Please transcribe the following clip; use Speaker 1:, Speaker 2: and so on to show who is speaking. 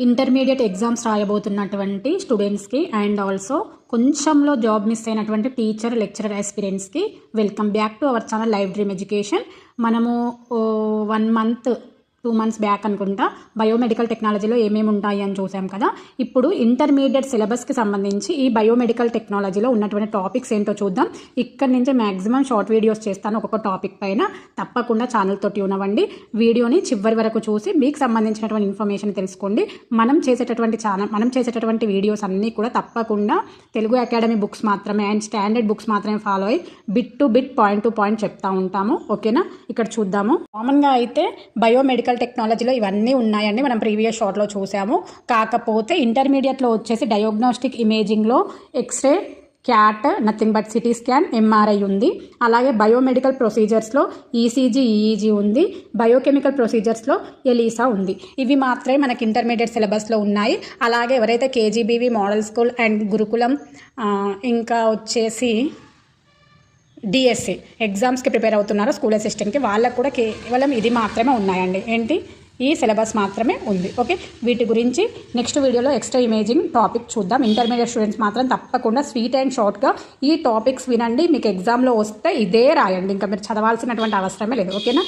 Speaker 1: Intermediate exams రాయబోతున్నటువంటి స్టూడెంట్స్కి and also కొంచెంలో జాబ్ మిస్ అయినటువంటి teacher lecturer ఎక్స్పీరియన్స్కి welcome back to our channel live dream education. మనము one month two months back అనుకుంటా biomedical టెక్నాలజీలో ఏమేమి ఉంటాయి అని చూసాం కదా. ఇప్పుడు ఇంటర్మీడియట్ సిలబస్కి సంబంధించి ఈ బయోమెడికల్ టెక్నాలజీలో ఉన్నటువంటి టాపిక్స్ ఏంటో చూద్దాం. ఇక్కడ నుంచి మ్యాక్సిమం షార్ట్ వీడియోస్ చేస్తాను ఒక్కొక్క టాపిక్ పైన. తప్పకుండా ఛానల్ తోటి ఉన్నవండి వీడియోని చివరి వరకు చూసి మీకు సంబంధించినటువంటి ఇన్ఫర్మేషన్ తెలుసుకోండి. మనం చేసేటటువంటి ఛానల్ మనం చేసేటటువంటి వీడియోస్ అన్నీ కూడా తప్పకుండా తెలుగు అకాడమీ బుక్స్ మాత్రమే అండ్ స్టాండర్డ్ బుక్స్ మాత్రమే ఫాలో అయ్యి bit to bit point to point చెప్తా ఉంటాము. ఓకేనా? ఇక్కడ చూద్దాము. కామన్గా అయితే బయోమెడికల్ టెక్నాలజీలో ఇవన్నీ ఉన్నాయని మనం ప్రీవియస్ షార్ట్లో చూసాము. కాకపోతే ఇంటర్మీడియట్లో వచ్చేసి diagnostic ఇమేజింగ్లో x ray cat nothing but CT scan MRI ఉంది. అలాగే బయోమెడికల్ ప్రొసీజర్స్లో ఈసీజీ ఈఈజీ ఉంది. బయోకెమికల్ ప్రొసీజర్స్లో ఎలీసా ఉంది. ఇవి మాత్రమే మనకి ఇంటర్మీడియట్ సిలబస్లో ఉన్నాయి. అలాగే ఎవరైతే కేజీబీవీ మోడల్ స్కూల్ అండ్ గురుకులం ఇంకా వచ్చేసి డిఎస్సి ఎగ్జామ్స్కి ప్రిపేర్ అవుతున్నారో స్కూల్ అసిస్టెంట్కి వాళ్ళకు కూడా కేవలం ఇది మాత్రమే ఉన్నాయండి. ఏంటి? ఈ సిలబస్ మాత్రమే ఉంది. ఓకే వీటి గురించి నెక్స్ట్ వీడియోలో ఎక్స్ట్రా ఇమేజింగ్ టాపిక్ చూద్దాం. ఇంటర్మీడియట్ స్టూడెంట్స్ మాత్రం తప్పకుండా స్వీట్ అండ్ షార్ట్గా ఈ టాపిక్స్ వినండి. మీకు ఎగ్జామ్లో వస్తే ఇదే రాయండి. ఇంకా మీరు చదవాల్సినటువంటి అవసరమే లేదు. ఓకేనా